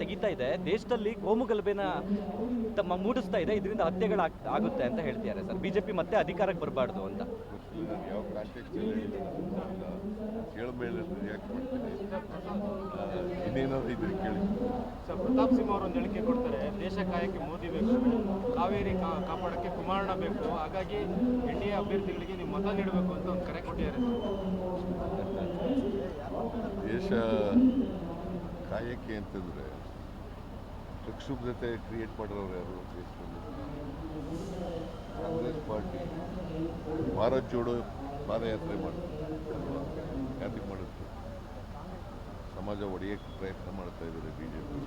ತೆಗಿತಾ ಇದೆ. ದೇಶದಲ್ಲಿ ಕೋಮುಗಲಭೆನ ತಮ್ಮ ಮೂಡಿಸ್ತಾ ಇದೆ. ಇದರಿಂದ ಹತ್ಯೆಗಳು ಆಗುತ್ತೆ ಅಂತ ಹೇಳ್ತಿದ್ದಾರೆ ಸರ್. ಬಿಜೆಪಿ ಮತ್ತೆ ಅಧಿಕಾರಕ್ಕೆ ಬರಬಾರ್ದು ಅಂತ. ಸರ್ ಪ್ರತಾಪ್ ಸಿಂಹ ಅವರು ಒಂದು ಹೇಳಿಕೆ ಕೊಡ್ತಾರೆ ದೇಶ ಕಾಯಕ್ಕೆ ಮೋದಿ ಬೇಕು ಕಾವೇರಿ ಕಾ ಕಾಪಾಡಕ್ಕೆ ಕುಮಾರಣ್ಣ ಬೇಕು ಹಾಗಾಗಿ ಎನ್ ಡಿ ಎ ಅಭ್ಯರ್ಥಿಗಳಿಗೆ ನೀವು ಮತ ನೀಡಬೇಕು ಅಂತ ಒಂದು ಕರೆ ಕೊಟ್ಟಿದ್ದಾರೆ ದೇಶ ಕಾಯಕ್ಕೆ ಅಂತಂದ್ರೆ ಪ್ರಕ್ಷುಬ್ಧತೆ ಕ್ರಿಯೇಟ್ ಮಾಡೋರು ಯಾರು ದೇಶದಲ್ಲಿ ಕಾಂಗ್ರೆಸ್ ಪಾರ್ಟಿ. ಭಾರತ್ ಜೋಡೋ ಪಾದಯಾತ್ರೆ ಅಲ್ವಾ? ಯಾತಕ್ಕೆ ಮಾಡುತ್ತೆ ಸಮಾಜ ಒಡೆಯಕ್ಕೆ ಪ್ರಯತ್ನ ಮಾಡ್ತಾ ಇದ್ದಾರೆ ಬಿ ಜೆ ಪಿ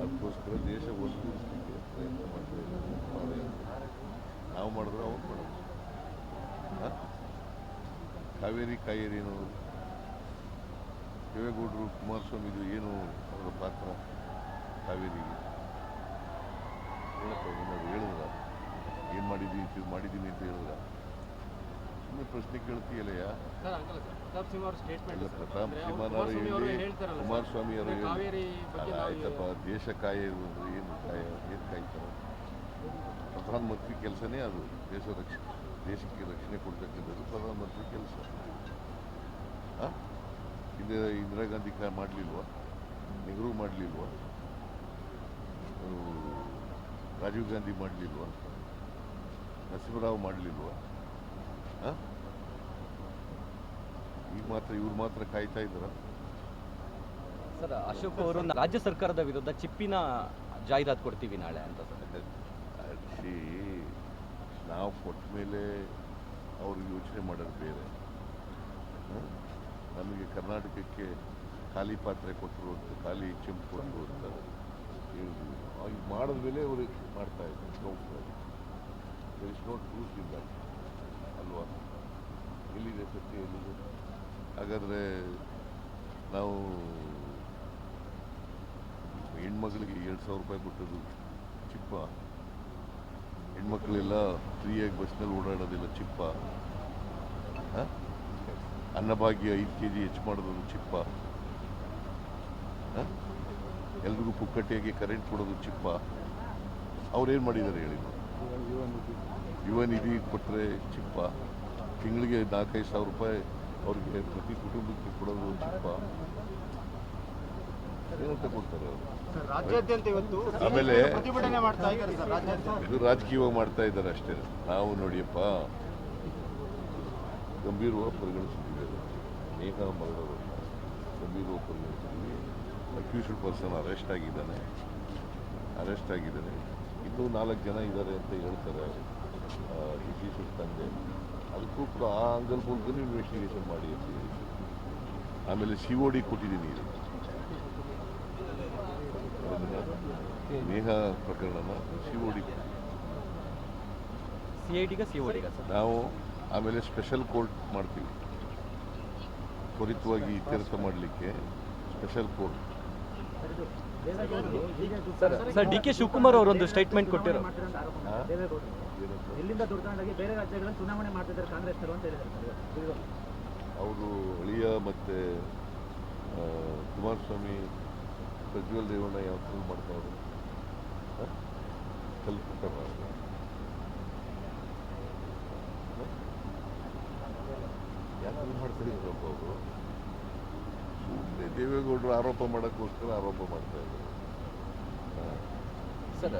ಅದಕ್ಕೋಸ್ಕರ ದೇಶ ಒಂದುಗೂಡಿಸ್ಲಿಕ್ಕೆ ಪ್ರಯತ್ನ ಮಾಡ್ತಾ ಇದ್ದಾರೆ ಪಾದಯಾತ್ರೆ. ನಾವು ಮಾಡಿದ್ರೆ ಅವ್ರು ಮಾಡೋದು. ಕಾವೇರಿ ಕಾವೇರಿ ಏನು ದೇವೇಗೌಡರು ಕುಮಾರಸ್ವಾಮಿದು ಏನು ಅವರ ಪಾತ್ರ? ಕಾವೇರಿಗೆ. ಹೇಳಪ್ಪ ಏನಾದ್ರು ಹೇಳಿದ್ರ? ಏನು ಮಾಡಿದ್ದೀವಿ ಇದು ಮಾಡಿದ್ದೀನಿ ಅಂತ ಹೇಳಿದ್ರ? ಸುಮ್ಮನೆ ಪ್ರಶ್ನೆ ಕೇಳ್ತೀಯಲ್ಲಯ್ಯ? ಸರ್ ಪ್ರತಾಪ್ ಸಿಂಹನವರು ಹೇಳಿ ಕುಮಾರಸ್ವಾಮಿ ಅವರು ಹೇಳಿ. ಆಯ್ತಪ್ಪ ದೇಶ ಕಾಯೋದು ಅಂದ್ರೆ ಏನು ಕಾಯ ಏನು ಕಾಯ್ತಾರೆ ಪ್ರಧಾನಮಂತ್ರಿ ಕೆಲಸನೇ ಅದು ದೇಶ ರಕ್ಷಣೆ ದೇಶಕ್ಕೆ ರಕ್ಷಣೆ ಕೊಡ್ತಕ್ಕಂಥದ್ದು ಪ್ರಧಾನಮಂತ್ರಿ ಕೆಲಸ. ಇಲ್ಲಿ ಇಂದಿರಾ ಗಾಂಧಿ ಕಾ ಮಾಡ್ಲಿಲ್ವಾ? ನೆಹರು ಮಾಡಲಿಲ್ವಾ? ರಾಜೀವ್ ಗಾಂಧಿ ಮಾಡಲಿಲ್ವ? ನರಸಿಂಹರಾವ್ ಮಾಡಲಿಲ್ವ? ಈಗ ಮಾತ್ರ ಇವ್ರು ಮಾತ್ರ ಕಾಯ್ತಾ ಇದ್ದಾರ? ಸರ್ ಅಶೋಕ್ ಅವರು ರಾಜ್ಯ ಸರ್ಕಾರದ ವಿರುದ್ಧ ಚಿಪ್ಪಿನ ಜಾಹೀರಾತು ಕೊಡ್ತೀವಿ ನಾಳೆ ಅಂತ ಸರ್. ಅರ್ಜಿ ನಾವು ಕೊಟ್ಟ ಮೇಲೆ ಅವರು ಯೋಚನೆ ಮಾಡೋದು ಬೇರೆ? ನಮಗೆ ಕರ್ನಾಟಕಕ್ಕೆ ಖಾಲಿ ಪಾತ್ರೆ ಕೊಟ್ಟರು ಅಂತ ಖಾಲಿ ಚಿಂಪು ಕೊಟ್ಟರು ಅಂತ. ಮಾಡಿದ ಮೇಲೆ ಅವರು ಮಾಡ್ತಾ ಇದ್ದಾರೆ there is not truth in that ಅಲ್ವಾ? ಎಲ್ಲಿದೆ ಸತ್ಯ ಎಲ್ಲಿದೆ? ಹಾಗಾದರೆ ನಾವು ಹೆಣ್ಮಕ್ಳಿಗೆ ಎರಡು ಸಾವಿರ ರೂಪಾಯಿ ಕೊಟ್ಟದ್ದು ಚಿಪ್ಪ. ಹೆಣ್ಮಕ್ಳೆಲ್ಲ ಫ್ರೀಯಾಗಿ ಬಸ್ನಲ್ಲಿ ಓಡಾಡೋದಿಲ್ಲ ಚಿಪ್ಪ? ಅನ್ನಭಾಗ್ಯ ಐದು ಕೆ ಜಿ ಹೆಚ್ಚು ಮಾಡೋದು ಚಿಪ್ಪ. ಹ? ಎಲ್ರಿಗೂ ಪುಕ್ಕಟ್ಟಿಯಾಗಿ ಕರೆಂಟ್ ಕೊಡೋದು ಚಿಪ್ಪ ಅವ್ರೇನು ಮಾಡಿದ್ದಾರೆ ಹೇಳಿ ಯುವ ನಿಧಿ ಕೊಟ್ಟರೆ ಚಿಪ್ಪ ತಿಂಗಳಿಗೆ ನಾಲ್ಕೈದು ಸಾವಿರ ರೂಪಾಯಿ ಅವ್ರಿಗೆ ಪ್ರತಿ ಕುಟುಂಬಕ್ಕೆ ಕೊಡೋದು ಚಿಪ್ಪ ಏನಂತ ಕೊಡ್ತಾರೆ ಅವರು? ಆಮೇಲೆ ಇದು ರಾಜಕೀಯವಾಗಿ ಮಾಡ್ತಾ ಇದ್ದಾರೆ ಅಷ್ಟೇ. ನಾವು ನೋಡಿಯಪ್ಪ ಗಂಭೀರವಾಗಿ ಪರಿಗಣಿಸಿದ್ದೀವಿ ನೇಹ ಮರಣ ಗಂಭೀರವಾಗಿ ಪರಿಗಣಿಸಿದ್ದೀವಿ. ಅಕ್ಯೂಸ್ಡ್ ಪರ್ಸನ್ ಅರೆಸ್ಟ್ ಆಗಿದ್ದಾನೆ. ಅರೆಸ್ಟ್ ಆಗಿದ್ದಾನೆ. ಇನ್ನೂ ನಾಲ್ಕು ಜನ ಇದ್ದಾರೆ ಅಂತ ಹೇಳ್ತಾರೆ. ಡಿಸೀಸಸ್ ತಂದೆ. ಅದಕ್ಕೂ ಕೂಡ ಆ ಅಂಗಲ್ ಮೂಲಕ ಇನ್ವೆಸ್ಟಿಗೇಷನ್ ಮಾಡಿ ಅಂತ ಹೇಳಿ. ಆಮೇಲೆ ಸಿ ಒ ಡಿ ಕೊಟ್ಟಿದ್ದೀನಿ Neha ಪ್ರಕರಣನ C O D C I ಡಿಗ C O ಡಿಗ ಸರ್? ನಾವು ಆಮೇಲೆ ಸ್ಪೆಷಲ್ ಕೋರ್ಟ್ ಮಾಡ್ತೀವಿ. ತ್ವರಿತವಾಗಿ ಇತ್ಯರ್ಥ ಮಾಡಲಿಕ್ಕೆ special court sir sir D K Shivakumar ಅವರೊಂದು ಸ್ಟೇಟ್ಮೆಂಟ್ ಕೊಟ್ಟಿರೋ ಇಲ್ಲಿಂದ ದುಡ್ಕೊಂಡಾಗಿ ಬೇರೆ ರಾಜ್ಯಗಳಲ್ಲಿ ಚುನಾವಣೆ ಮಾಡ್ತಿದ್ದಾರೆ ಕಾಂಗ್ರೆಸ್ ಅಂತ ಹೇಳಿದ್ದಾರೆ. ಅವರು ಅಳಿಯ ಮತ್ತು ಕುಮಾರಸ್ವಾಮಿ ಪ್ರಜ್ವಲ್ ರೇವಣ್ಣ ಯಾವ ಥರ ಮಾಡ್ತಾವ್ರೆ? ಕಲ್ಪಿಟ್ಟಾರ ಯಾಕೆ ಮಾಡ್ತಿದ್ದೀರಪ್ಪ ಅವರು? ದೇವೇಗೌಡರು ಆರೋಪ ಮಾಡೋಕ್ಕೋಸ್ಕರ ಆರೋಪ ಮಾಡ್ತಾ ಇದ್ದಾರೆ ಸರ್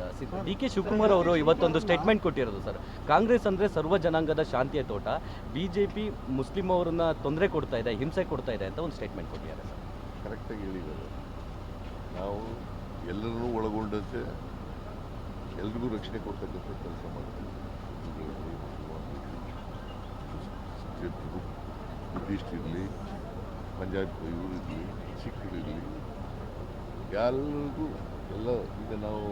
ಡಿ ಕೆ ಶಿವಕುಮಾರ್ ಅವರು ಇವತ್ತೊಂದು ಸ್ಟೇಟ್ಮೆಂಟ್ ಕೊಟ್ಟಿರೋದು ಸರ್ ಕಾಂಗ್ರೆಸ್ ಅಂದ್ರೆ ಸರ್ವ ಜನಾಂಗದ ಶಾಂತಿಯ ತೋಟ ಬಿಜೆಪಿ ಮುಸ್ಲಿಂ ಅವರನ್ನ ತೊಂದರೆ ಕೊಡ್ತಾ ಇದೆ ಹಿಂಸೆ ಕೊಡ್ತಾ ಇದೆ ಅಂತ ಒಂದು ಸ್ಟೇಟ್ಮೆಂಟ್ ಕೊಟ್ಟಿದ್ದಾರೆ ಸರ್ ಕರೆಕ್ಟಾಗಿ ಹೇಳಿದ್ದಾರೆ ನಾವು ಎಲ್ಲರನ್ನೂ ಒಳಗೊಂಡಂತೆ ಎಲ್ರಿಗೂ ರಕ್ಷಣೆ ಕೊಡ್ತಕ್ಕಂಥ ಕೆಲಸ ಮಾಡ್ತೀವಿ ಇರಲಿ ಪಂಜಾಬ್ ಇವರಿರಲಿ ಸಿಖ್ಗಳಿರಲಿ ಎಲ್ಲರಿಗೂ ಎಲ್ಲ ಈಗ ನಾವು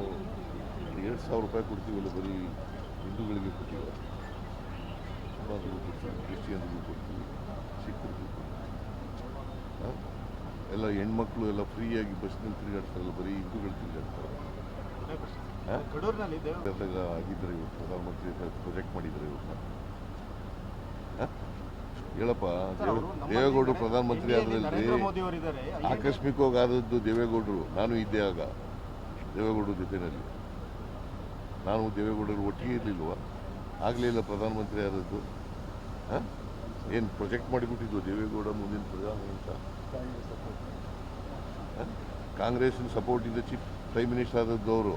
ಎರಡು ಸಾವಿರ ರೂಪಾಯಿ ಕೊಡ್ತೀವಲ್ಲ ಬರೀ ಹಿಂದೂಗಳಿಗೆ ಕೊಡ್ತೀವಿ? ಕೊಡ್ತೀವಿ ಕ್ರಿಶ್ಚಿಯನ್ಗೂ ಕೊಡ್ತೀವಿ ಸಿಖ್ರಿಗೂ ಕೊಡ್ತೀವಿ? ಎಲ್ಲ ಹೆಣ್ಮಕ್ಳು ಎಲ್ಲ ಫ್ರೀಯಾಗಿ ಬಸ್ನಲ್ಲಿ ತಿರುಗಾಡ್ತಾರಲ್ಲ ಬರೀ ಹಿಂದೂಗಳು ತಿರುಗಾಡ್ತಾರೆ. ಆಗಿದ್ದಾರೆ ಇವತ್ತು ಪ್ರಧಾನಮಂತ್ರಿ ಪ್ರೊಜೆಕ್ಟ್ ಮಾಡಿದ್ದಾರೆ ಇವತ್ತು. ಹೇಳಪ್ಪ ದೇವೇಗೌಡರು ಪ್ರಧಾನಮಂತ್ರಿ ಆದ್ರಲ್ಲಿ ಆಕಸ್ಮಿಕವಾಗಿ ಆದದ್ದು ದೇವೇಗೌಡರು. ನಾನು ಇದ್ದೆ ಆಗ ದೇವೇಗೌಡರ ಜೊತೆಯಲ್ಲಿ ನಾನು ದೇವೇಗೌಡರು ಒಟ್ಟಿಗೆ ಇರಲಿಲ್ವ? ಆಗಲಿಲ್ಲ ಪ್ರಧಾನಮಂತ್ರಿ ಆದದ್ದು. ಏನು ಪ್ರೊಜೆಕ್ಟ್ ಮಾಡಿಬಿಟ್ಟಿದ್ದು ದೇವೇಗೌಡ ಮುಂದಿನ ಪ್ರಧಾನಿ ಅಂತ? ಕಾಂಗ್ರೆಸ್ ಕಾಂಗ್ರೆಸ್ನ ಸಪೋರ್ಟಿಂದ ಚೀಫ್ ಪ್ರೈಮ್ ಮಿನಿಸ್ಟರ್ ಆದದ್ದು ಅವರು.